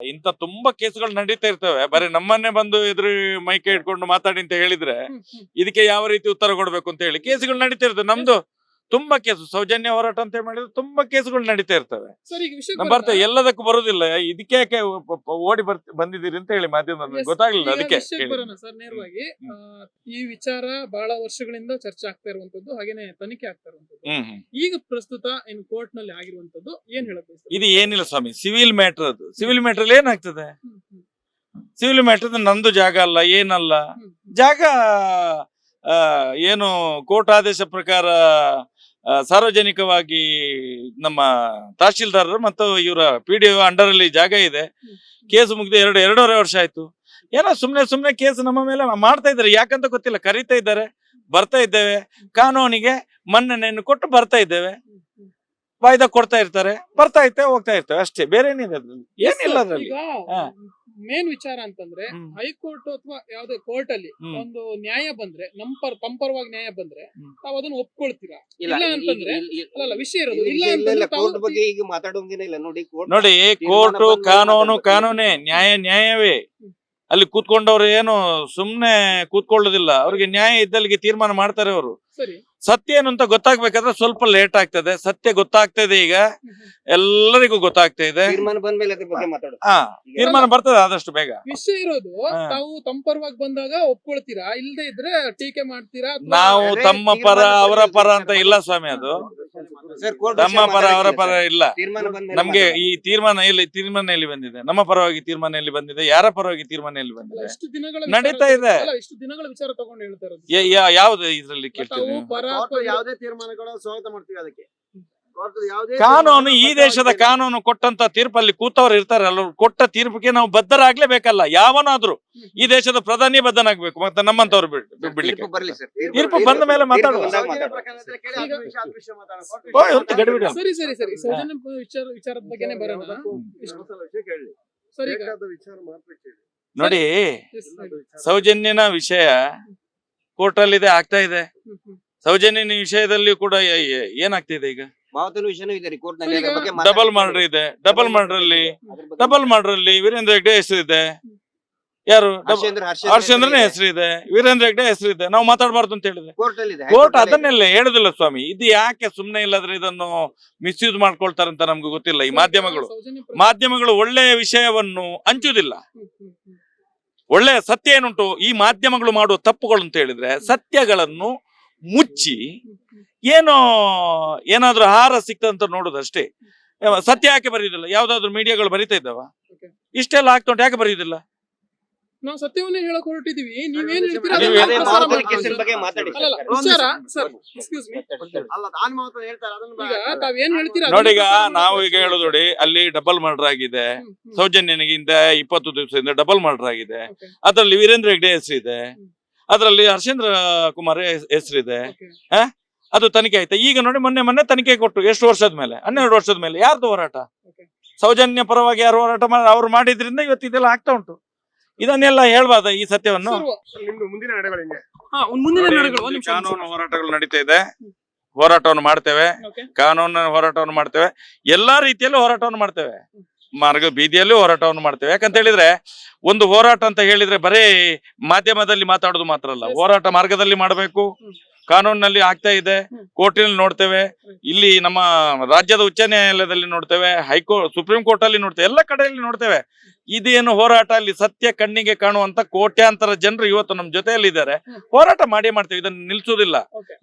ಇಂತ ತುಂಬಾ ಕೇಸುಗಳು ನಡೀತಾ ಇರ್ತವೆ ಬರೀ ನಮ್ಮನ್ನೇ ಬಂದು ಎದುರು ಮೈಕೆ ಇಟ್ಕೊಂಡು ಮಾತಾಡಿ ಅಂತ ಹೇಳಿದ್ರೆ. ಇದಕ್ಕೆ ಯಾವ ರೀತಿ ಉತ್ತರ ಕೊಡ್ಬೇಕು ಅಂತ ಹೇಳಿ ಕೇಸುಗಳು ನಡೀತಾ ಇರ್ತವೆ ನಮ್ದು ತುಂಬಾ ಕೇಸು ಸೌಜನ್ಯ ಹೋರಾಟ ಅಂತ ಮಾಡಿದ್ರೆ ತುಂಬಾ ಕೇಸುಗಳು ನಡೀತಾ ಇರ್ತವೆ. ಬರ್ತಾ ಎಲ್ಲದಕ್ಕೂ ಬರುದಿಲ್ಲ. ಇದಕ್ಕೆ ಯಾಕೆ ಓಡಿ ಬರ್ ಬಂದಿದ್ದೀರಿ ಅಂತ ಹೇಳಿ ಮಾಧ್ಯಮ. ಗೊತ್ತಾಗ್ಲಿಲ್ಲ ಅದಕ್ಕೆ ಸರ್ ನೇರವಾಗಿ. ಈ ವಿಚಾರ ಬಹಳ ವರ್ಷಗಳಿಂದ ಚರ್ಚೆ ಆಗ್ತಾ ಇರುವಂತದ್ದು ಹಾಗೇನೆ ತನಿಖೆ ಆಗ್ತಾ ಇರುವಂತದ್ದು. ಈಗ ಪ್ರಸ್ತುತ ಇನ್ ಕೋರ್ಟ್ನಲ್ಲಿ ಆಗಿರುವಂತದ್ದು ಏನ್ ಹೇಳಬೇಕು? ಇದು ಏನಿಲ್ಲ ಸ್ವಾಮಿ ಸಿವಿಲ್ ಮ್ಯಾಟರ್ ಅದು. ಸಿವಿಲ್ ಮ್ಯಾಟರ್ ಏನಾಗ್ತದೆ ಸಿವಿಲ್ ಮ್ಯಾಟರ್ ನಂದು ಜಾಗ ಅಲ್ಲ ಏನಲ್ಲ. ಜಾಗ ಏನು ಕೋರ್ಟ್ ಆದೇಶ ಪ್ರಕಾರ ಸಾರ್ವಜನಿಕವಾಗಿ ನಮ್ಮ ತಹಶೀಲ್ದಾರರು ಮತ್ತು ಇವರ ಪಿ ಡಿ ಅಂಡರ್ ಅಲ್ಲಿ ಜಾಗ ಇದೆ. ಕೇಸ್ ಮುಗಿದ ಎರಡು ಎರಡೂವರೆ ವರ್ಷ ಆಯ್ತು. ಏನೋ ಸುಮ್ಮನೆ ಸುಮ್ಮನೆ ಕೇಸ್ ನಮ್ಮ ಮೇಲೆ ಮಾಡ್ತಾ ಇದ್ದಾರೆ. ಯಾಕಂತ ಗೊತ್ತಿಲ್ಲ. ಕರೀತಾ ಇದ್ದಾರೆ. ಬರ್ತಾ ಇದ್ದೇವೆ. ಕಾನೂನಿಗೆ ಮನ್ನಣೆಯನ್ನು ಕೊಟ್ಟು ಬರ್ತಾ ಇದ್ದೇವೆ. ವಾಯ್ದಾ ಕೊಡ್ತಾ ಇರ್ತಾರೆ. ಬರ್ತಾ ಇರ್ತೇವೆ ಹೋಗ್ತಾ ಇರ್ತೇವೆ. ಅಷ್ಟೇ. ಬೇರೆ ಏನಿದೆ ಅದ್ರಲ್ಲಿ. ಏನಿಲ್ಲ ಅದ್ರಲ್ಲಿ. ಮೇನ್ ವಿಚಾರ ಅಂತಂದ್ರೆ. ಹೈಕೋರ್ಟ್ ಅಥವಾ ಯಾವ್ದೇ ಕೋರ್ಟ್ ಅಲ್ಲಿ ಒಂದು ನ್ಯಾಯ ಬಂದ್ರೆ ನಮ್ ಪರ ತಮ್ ಪರವಾಗಿ ನ್ಯಾಯ ಬಂದ್ರೆ ನಾವು ತಾವ್ ಅದನ್ನ ಒಪ್ಕೊಳ್ತೀರಾ? ಇಲ್ಲ ಅಂತಂದ್ರೆ ಅಲ್ಲ ವಿಷಯ ಇರೋದು. ಇಲ್ಲ ಅಂತಂದ್ರೆ ಕೋರ್ಟ್ ಬಗ್ಗೆ ಈಗ ಮಾತಾಡೋಂಗಿಲ್ಲ ನೋಡಿ ಕೋರ್ಟ್ ಕಾನೂನು ಕಾನೂನೇ ನ್ಯಾಯ ನ್ಯಾಯವೇ. ಅಲ್ಲಿ ಕೂತ್ಕೊಂಡವ್ರು ಏನು ಸುಮ್ನೆ ಕೂತ್ಕೊಳ್ಳೋದಿಲ್ಲ. ಅವ್ರಿಗೆ ನ್ಯಾಯ ಇದ್ದಲ್ಲಿಗೆ ತೀರ್ಮಾನ ಮಾಡ್ತಾರೆ ಅವರು. ಸರಿ. ಸತ್ಯ ಏನು ಅಂತ ಗೊತ್ತಾಗ್ಬೇಕಾದ್ರೆ ಸ್ವಲ್ಪ ಲೇಟ್ ಆಗ್ತದೆ. ಸತ್ಯ ಗೊತ್ತಾಗ್ತದೆ ಈಗ. ಎಲ್ಲರಿಗೂ ಗೊತ್ತಾಗ್ತಾ ಇದೆ. ತೀರ್ಮಾನ ಹಾ. ಬರ್ತದೆ ಆದಷ್ಟು ಬೇಗ. ವಿಷಯ ಇರೋದು. ತಾವು ತಮ್ಮ ಪರವಾಗಿ ಬಂದಾಗ ಒಪ್ಕೊಳ್ತೀರಾ? ಇಲ್ಲದೆ ಇದ್ರೆ ಟೀಕೆ ಮಾಡ್ತೀರಾ? ನಾವು ತಮ್ಮ ಪರ ಅವರ ಪರ ಅಂತ ಇಲ್ಲ ಸ್ವಾಮಿ ಅದು. ನಮ್ಮ ಪರ ಅವರ ಪರ ಇಲ್ಲ. ನಮ್ಗೆ ಈ ತೀರ್ಮಾನ ಎಲ್ಲಿ ತೀರ್ಮಾನ ಎಲ್ಲಿ ಬಂದಿದೆ. ನಮ್ಮ ಪರವಾಗಿ ತೀರ್ಮಾನ ಎಲ್ಲಿ ಬಂದಿದೆ. ಯಾರ ಪರವಾಗಿ ತೀರ್ಮಾನ ಎಲ್ಲಿ ಬಂದಿದೆ? ನಡೀತಾ ಇದೆ. ಅಲ್ಲ, ಇಷ್ಟು ದಿನಗಳ ವಿಚಾರ ತಗೊಂಡು ಹೇಳ್ತಾ ಇರೋದು. ಯಾ- ಯಾ- ಯಾವ್ದು ಇದ್ರಲ್ಲಿ ತಾವು ಕೇಳ್ತೀವಿ ಯಾವುದೇ ತೀರ್ಮಾನಗಳು ಸ್ವಾಗತ ಮಾಡ್ತೀವಿ ಅದಕ್ಕೆ. ಕಾನೂನು ಈ ದೇಶದ ಕಾನೂನು ಕೊಟ್ಟಂತ ತೀರ್ಪಲ್ಲಿ ಕೂತವ್ರು ಇರ್ತಾರೆ ಅಲ್ಲವ್ರು ಕೊಟ್ಟ ತೀರ್ಪಿಗೆ ನಾವು ಬದ್ಧರಾಗ್ಲೇಬೇಕಲ್ಲ ಯಾವನಾದ್ರೂ ಈ ದೇಶದ ಪ್ರಧಾನಿ ಬದ್ಧನಾಗ್ಬೇಕು ಮತ್ತೆ ನಮ್ಮಂತವ್ರು ಬಿಡ್- ಬಿಡ್ಲಿಕ್ಕೆ ತೀರ್ಪು ಬಂದ ಮೇಲೆ ಮಾತಾಡುವ. ನೋಡಿ ಸೌಜನ್ಯನ ವಿಷಯ, ಮಾತಾಡೋಣ. ಕೋರ್ಟ್ ಅಲ್ಲಿ ವಿಷಯ ಇವತ್ತು ಗಡಿಬಿಡಿ ಅಲ್ಲ. ಸರಿ ಸರಿ ಸರಿ ಸೌಜನ್ಯ ವಿಚಾರ ವಿಚಾರದ ಬಗ್ಗೆನೆ ಬರೋಣ ಯಾವುದಕ್ಕೂ ಇಷ್ಟು- ವಿಷಯ ಕೇಳಿ. ಸರಿ ಈಗ ಬೇಕಾದ ವಿಚಾರ ಮಾತ್ರ ಕೇಳಿ. ನೋಡಿ ಎಸ್, ಎಲ್ಲದ ವಿಚಾರ. ಸೌಜನ್ಯನ ವಿಷಯ ಕೋರ್ಟಲ್ಲಿದೆ ಆಗ್ತಾ ಇದೆ. ಸೌಜನ್ಯನ ವಿಷಯದಲ್ಲಿ ಕೂಡ ಏನಾಗ್ತಿದೆ ಈಗ ಮಾವತನ ವಿಷಯನೂ ಇದೆ ರೀ ನಲ್ಲಿ. ಈಗ ಅದ್ರ ಬಗ್ಗೆ ಡಬಲ್. ಮರ್ಡರ್ ಇದೆ. ಡಬಲ್ ಮರ್ಡರ್ ಅಲ್ಲಿ ಅದ್ರ ಬಗ್ಗೆ ಡಬಲ್ ಮರ್ಡರ್ ಅಲ್ಲಿ ವೀರೇಂದ್ರ ಹೆಗ್ಡೆ ಹೆಸರು ಇದೆ. ಯಾರು? ಹರ್ಷೇಂದ್ರ ಹರ್ಷೇಂದ್ರನೇ ಹೆಸರು ಇದೆ. ವೀರೇಂದ್ರ ಹೆಗ್ಡೆ ಹೆಸರು ಇದೆ. ನಾವು ಮಾತಾಡಬಾರ್ದು ಅಂತ ಹೇಳಿದ್ರೆ. ಕೋರ್ಟ್ ಅಲ್ಲಿ ಇದೆ. ಕೋರ್ಟ್ ಹೈಕೋರ್ಟ್ ಅಲ್ಲಿ ಇದೆ. ಅದನ್ನೆಲ್ಲ ಹೇಳುದಿಲ್ಲ ಸ್ವಾಮಿ. ಇದು ಯಾಕೆ ಸುಮ್ನೆ ಇಲ್ಲದ್ರೆ ಇದನ್ನು ಮಿಸ್ಯೂಸ್ ಮಾಡ್ಕೊಳ್ತಾರಂತ ನಮ್ಗೆ ಗೊತ್ತಿಲ್ಲ ಈ ಮಾಧ್ಯಮಗಳು. ಸೌಜನ್ಯ ಮಾಧ್ಯಮಗಳು ಒಳ್ಳೆಯ ವಿಷಯವನ್ನು ಹಂಚುದಿಲ್ಲ ಹ್ಮ್, ಹ್ಮ್, ಹ್ಮ್. ಒಳ್ಳೆಯ ಸತ್ಯ ಏನುಂಟು? ಈ ಮಾಧ್ಯಮಗಳು ಮಾಡುವ ತಪ್ಪುಗಳು ಅಂತ ಹೇಳಿದ್ರೆ ಸತ್ಯಗಳನ್ನು ಮುಚ್ಚಿ. ಏನೋ ಏನಾದ್ರೂ ಆಹಾರ ಸಿಕ್ತಂತ ನೋಡುದಷ್ಟೇ ಸತ್ಯ ಯಾಕೆ ಬರೆಯುದಿಲ್ಲ ಯಾವ್ದಾದ್ರು ಮೀಡಿಯಾಗಳು ಬರಿತಾ ಇದ್ದಾವ. ಇಷ್ಟೆಲ್ಲ ಆಗ್ತಾ ಉಂಟು ಯಾಕೆ ಬರೆಯುದಿಲ್ಲ ನಾವು ಸತ್ಯವನ್ನೇ ಹೇಳಕ್ ಹೊರಟಿದೀವಿ ನೀವೇನ್ ನೀವು ಹೇಳ್ತೀರಾ ನೀವು ಅದನ್ನ ಅದೇ ಪ್ರಸಾರ ಮಾವತನ ಮಾಡ್ತೀವಿ. ಕೇಸಿನ ಬಗ್ಗೆ ಮಾತಾಡಿ ಸರ್. ಸರ್ ಎಕ್ಸ್ಕ್ಯೂಸ್ ಮೀ ಅಲ್ಲ ನಾನು ಮಾತ್ರ ಹೇಳ್ತಾರೆ ಅದನ್ನ ಈಗ ತಾವೇನ್ ಹೇಳ್ತೀರಾ ನೋಡಿ ಈಗ ನಾವು ಈಗ ಹೇಳುದು ನೋಡಿ ಅಲ್ಲಿ ಡಬಲ್ ಮರ್ಡರ್ ಆಗಿದೆ. ಸೌಜನ್ಯನಿಗಿಂತ ಇಪ್ಪತ್ತು ದಿವಸದಿಂದ ಡಬಲ್ ಮರ್ಡರ್ ಆಗಿದೆ. ಅದರಲ್ಲಿ ವೀರೇಂದ್ರ ಹೆಗ್ಡೆ ಹೆಸರಿದೆ ಹ್ಮ್. ಅದರಲ್ಲಿ ಹರ್ಷೇಂದ್ರ ಕುಮಾರ್ ಹೆಸರಿದೆ. ಅದು ತನಿಖೆ ಆಯ್ತಾ? ಈಗ ನೋಡಿ ಮೊನ್ನೆ ಮೊನ್ನೆ ತನಿಖೆ ಕೊಟ್ಟು ಎಷ್ಟು ವರ್ಷದ ಮೇಲೆ? ಹನ್ನೆರಡು ವರ್ಷದ ಮೇಲೆ. ಯಾರ್ದು ಹೋರಾಟ? ಸೌಜನ್ಯ ಪರವಾಗಿ ಯಾರು ಹೋರಾಟ ಮಾಡಿ ಅವ್ರು ಮಾಡಿದ್ರಿಂದ ಇವತ್ತು ಇದೆಲ್ಲ ಆಗ್ತಾ ಉಂಟು. ಇದನ್ನೆಲ್ಲ ಹೇಳ್ಬಾರ್ದ ಈ ಸತ್ಯವನ್ನು? ಸರ್, ಮುಂದಿನ ನಡೆಗಳು ಹಿಂಗೆ? ಹಾ, ಮುಂದಿನ ನಡೆಗಳು ಒಂದ್ ನಿಮಿಷ, ಒಂದ್ ಕಾನೂನು. ಹೋರಾಟಗಳು ನಡೀತಾ ಇದೆ. ಹೋರಾಟವನ್ನು ಮಾಡ್ತೇವೆ. ಕಾನೂನು ಹೋರಾಟವನ್ನು ಮಾಡ್ತೇವೆ. ಎಲ್ಲಾ ರೀತಿಯಲ್ಲೂ ಹೋರಾಟವನ್ನು ಮಾಡ್ತೇವೆ. ಮಾರ್ಗ ಬೀದಿಯಲ್ಲೂ ಹೋರಾಟವನ್ನು ಮಾಡ್ತೇವೆ. ಯಾಕಂತ ಹೇಳಿದ್ರೆ ಒಂದು ಹೋರಾಟ ಅಂತ ಹೇಳಿದ್ರೆ ಬರೀ ಮಾಧ್ಯಮದಲ್ಲಿ ಮಾತಾಡೋದು ಮಾತ್ರ ಅಲ್ಲ. ಹೋರಾಟ ಮಾರ್ಗದಲ್ಲಿ ಮಾಡಬೇಕು. ಕಾನೂನಿನಲ್ಲಿ ಆಗ್ತಾ ಇದೆ. ಕೋರ್ಟ್ ಕೋರ್ಟಿನಲ್ಲಿ ನೋಡ್ತೇವೆ. ಇಲ್ಲಿ ನಮ್ಮ ರಾಜ್ಯದ ಉಚ್ಚ ನ್ಯಾಯಾಲಯದಲ್ಲಿ ನೋಡ್ತೇವೆ. ಹೈಕೋರ್ಟ್ ಸುಪ್ರೀಂ ಕೋರ್ಟ್ ಅಲ್ಲಿ ನೋಡ್ತೇವೆ. ಎಲ್ಲ ಕಡೆಯಲ್ಲಿ ನೋಡ್ತೇವೆ. ಇದೇನು ಹೋರಾಟ? ಅಲ್ಲಿ ಸತ್ಯ ಕಣ್ಣಿಗೆ ಕಾಣುವಂತ ಕೋಟ್ಯಾಂತರ ಜನರು ಇವತ್ತು ನಮ್ಮ ಜೊತೆಯಲ್ಲಿ ಇದ್ದಾರೆ ಹೋರಾಟ ಮಾಡಿ ಮಾಡ್ತೇವೆ. ಇದನ್ನು ನಿಲ್ಸೋದಿಲ್ಲ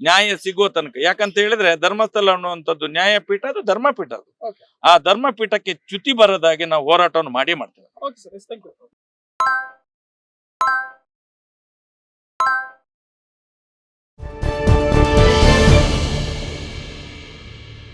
ನ್ಯಾಯ ಸಿಗುವ ತನಕ. ಯಾಕಂತ ಹೇಳಿದ್ರೆ ಧರ್ಮಸ್ಥಳ ಅನ್ನುವಂಥದ್ದು ನ್ಯಾಯಪೀಠ ಅದು ಧರ್ಮಪೀಠ ಅದು. ಆ ಧರ್ಮಪೀಠಕ್ಕೆ ಚ್ಯುತಿ ಬರದಾಗಿ ನಾವು ಹೋರಾಟವನ್ನು ಮಾಡಿ ಮಾಡ್ತೇವೆ.